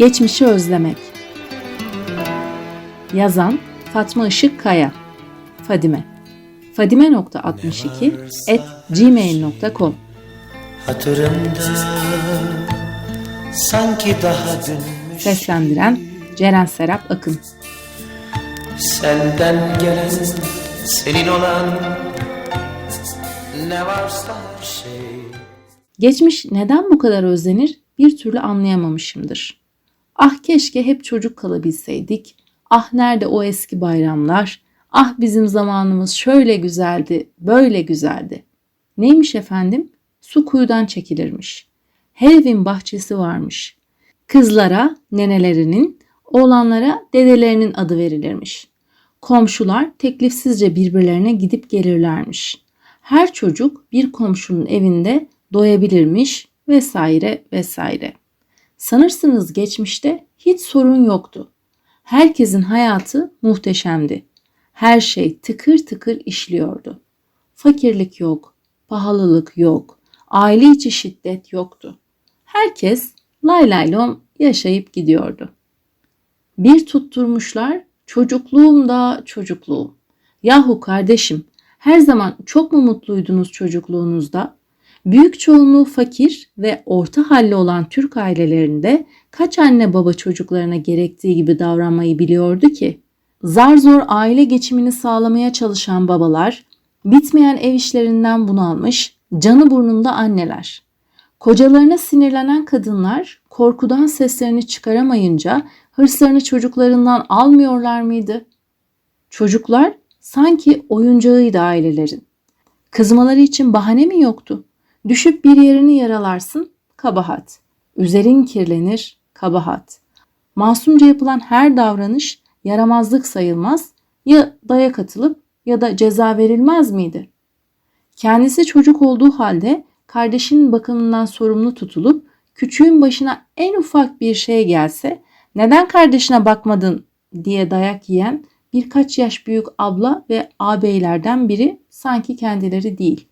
Geçmişi özlemek. Yazan Fatma Işık Kaya. Fadime. Fadime.62 at gmail.com Hatırımda sanki daha dünmüş Seslendiren Ceren Serap Akın. Senden gelen senin olan ne varsa her şey Geçmiş neden bu kadar özlenir bir türlü anlayamamışımdır. Ah keşke hep çocuk kalabilseydik. Ah nerede o eski bayramlar. Ah bizim zamanımız şöyle güzeldi, böyle güzeldi. Neymiş efendim? Su kuyudan çekilirmiş. Her evin bahçesi varmış. Kızlara nenelerinin, oğlanlara dedelerinin adı verilirmiş. Komşular teklifsizce birbirlerine gidip gelirlermiş. Her çocuk bir komşunun evinde doyabilirmiş vesaire vesaire. Sanırsınız geçmişte hiç sorun yoktu. Herkesin hayatı muhteşemdi. Her şey tıkır tıkır işliyordu. Fakirlik yok, pahalılık yok, aile içi şiddet yoktu. Herkes lay lay lom yaşayıp gidiyordu. Bir tutturmuşlar çocukluğumda çocukluğum. Yahu kardeşim her zaman çok mu mutluydunuz çocukluğunuzda? Büyük çoğunluğu fakir ve orta halli olan Türk ailelerinde kaç anne baba çocuklarına gerektiği gibi davranmayı biliyordu ki? Zar zor aile geçimini sağlamaya çalışan babalar, bitmeyen ev işlerinden bunalmış, canı burnunda anneler. Kocalarına sinirlenen kadınlar korkudan seslerini çıkaramayınca hırslarını çocuklarından almıyorlar mıydı? Çocuklar sanki oyuncağıydı ailelerin. Kızmaları için bahane mi yoktu? Düşüp bir yerini yaralarsın, kabahat. Üzerin kirlenir, kabahat. Masumca yapılan her davranış yaramazlık sayılmaz, ya dayak atılıp ya da ceza verilmez miydi? Kendisi çocuk olduğu halde kardeşinin bakımından sorumlu tutulup küçüğün başına en ufak bir şey gelse neden kardeşine bakmadın diye dayak yiyen birkaç yaş büyük abla ve ağabeylerden biri sanki kendileri değil.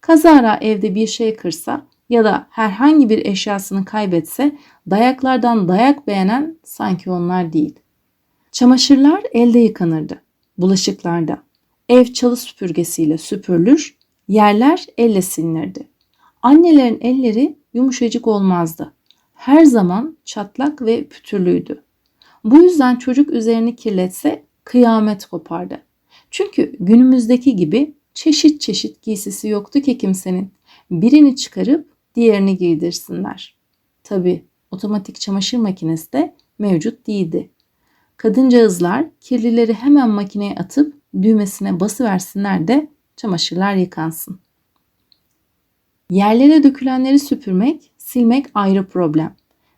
Kazara evde bir şey kırsa ya da herhangi bir eşyasını kaybetse dayaklardan dayak beğenen sanki onlar değil. Çamaşırlar elde yıkanırdı. Bulaşıklarda. Ev çalı süpürgesiyle süpürülür, yerler elle silinirdi. Annelerin elleri yumuşacık olmazdı. Her zaman çatlak ve pütürlüydü. Bu yüzden çocuk üzerini kirletse kıyamet kopardı. Çünkü günümüzdeki gibi çeşit çeşit giysisi yoktu ki kimsenin. Birini çıkarıp diğerini giydirsinler. Tabi otomatik çamaşır makinesi de mevcut değildi. Kadıncağızlar kirlileri hemen makineye atıp düğmesine basıversinler de çamaşırlar yıkansın. Yerlere dökülenleri süpürmek, silmek ayrı problem.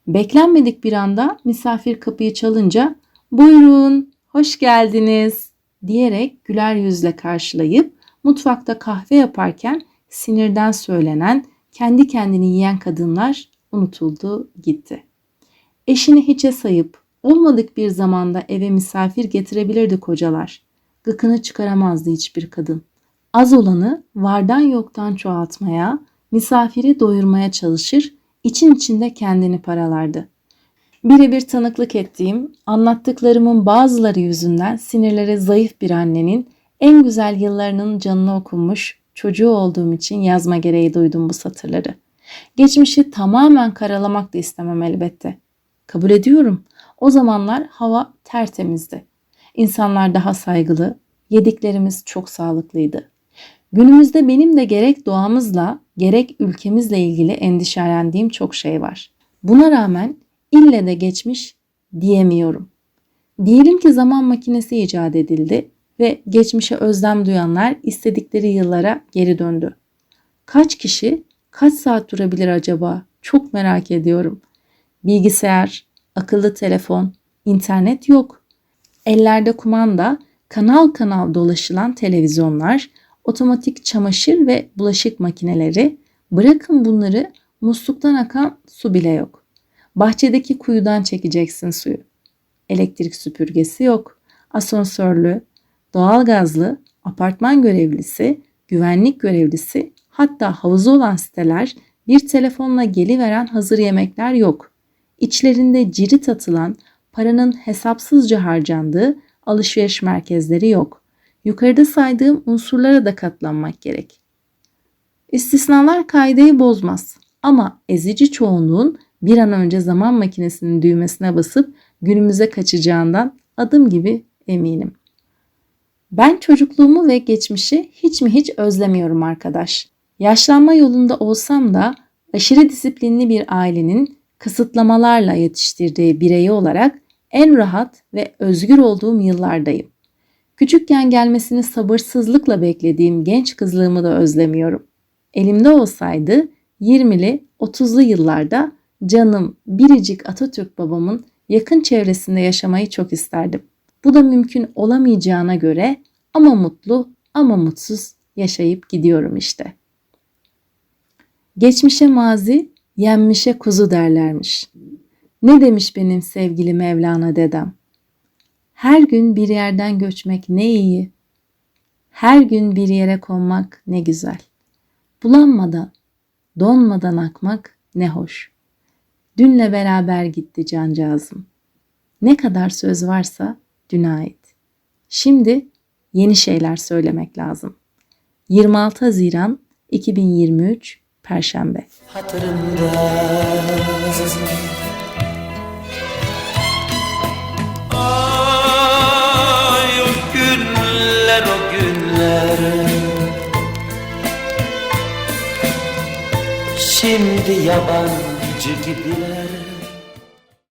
Beklenmedik bir anda misafir kapıyı çalınca "Buyurun, hoş geldiniz." diyerek güler yüzle karşılayıp mutfakta kahve yaparken sinirden söylenen, kendi kendini yiyen kadınlar unutuldu gitti. Eşini hiçe sayıp olmadık bir zamanda eve misafir getirebilirdi kocalar. Gıkını çıkaramazdı hiçbir kadın. Az olanı vardan yoktan çoğaltmaya, misafiri doyurmaya çalışır, için içinde kendini paralardı. Birebir tanıklık ettiğim, anlattıklarımın bazıları yüzünden sinirleri zayıf bir annenin en güzel yıllarının canına okunmuş çocuğu olduğum için yazma gereği duydum bu satırları. Geçmişi tamamen karalamak da istemem elbette. Kabul ediyorum. O zamanlar hava tertemizdi. İnsanlar daha saygılı, yediklerimiz çok sağlıklıydı. Günümüzde benim de gerek doğamızla gerek ülkemizle ilgili endişelendiğim çok şey var. Buna rağmen ille de geçmiş diyemiyorum. Diyelim ki zaman makinesi icat edildi ve geçmişe özlem duyanlar istedikleri yıllara geri döndü. Kaç kişi kaç saat durabilir acaba? Çok merak ediyorum. Bilgisayar, akıllı telefon, internet yok. Ellerde kumanda, kanal kanal dolaşılan televizyonlar, otomatik çamaşır ve bulaşık makineleri, bırakın bunları musluktan akan su bile yok. Bahçedeki kuyudan çekeceksin suyu. Elektrik süpürgesi yok. Asansörlü, doğalgazlı, apartman görevlisi, güvenlik görevlisi, hatta havuzu olan siteler bir telefonla geliveren hazır yemekler yok. içlerinde cirit atılan, paranın hesapsızca harcandığı alışveriş merkezleri yok. Yukarıda saydığım unsurlara da katlanmak gerek. İstisnalar kaideyi bozmaz ama ezici çoğunluğun bir an önce zaman makinesinin düğmesine basıp günümüze kaçacağından adım gibi eminim. Ben çocukluğumu ve geçmişi hiç mi hiç özlemiyorum arkadaş. Yaşlanma yolunda olsam da aşırı disiplinli bir ailenin kısıtlamalarla yetiştirdiği bireyi olarak en rahat ve özgür olduğum yıllardayım. Küçükken gelmesini sabırsızlıkla beklediğim genç kızlığımı da özlemiyorum. Elimde olsaydı 20'li 30'lu yıllarda canım biricik Atatürk babamın yakın çevresinde yaşamayı çok isterdim. Bu da mümkün olamayacağına göre ama mutlu ama mutsuz yaşayıp gidiyorum işte. Geçmişe mazi, yenmişe kuzu derlermiş. Ne demiş benim sevgili Mevlana dedem? Her gün bir yerden göçmek ne iyi. Her gün bir yere konmak ne güzel. Bulanmadan, donmadan akmak ne hoş. Dünle beraber gitti cancağızım. Ne kadar söz varsa düne ait. Şimdi yeni şeyler söylemek lazım. 26 Haziran 2023 Perşembe. hatırımda Ay o günler o günler Şimdi yabancı gibiler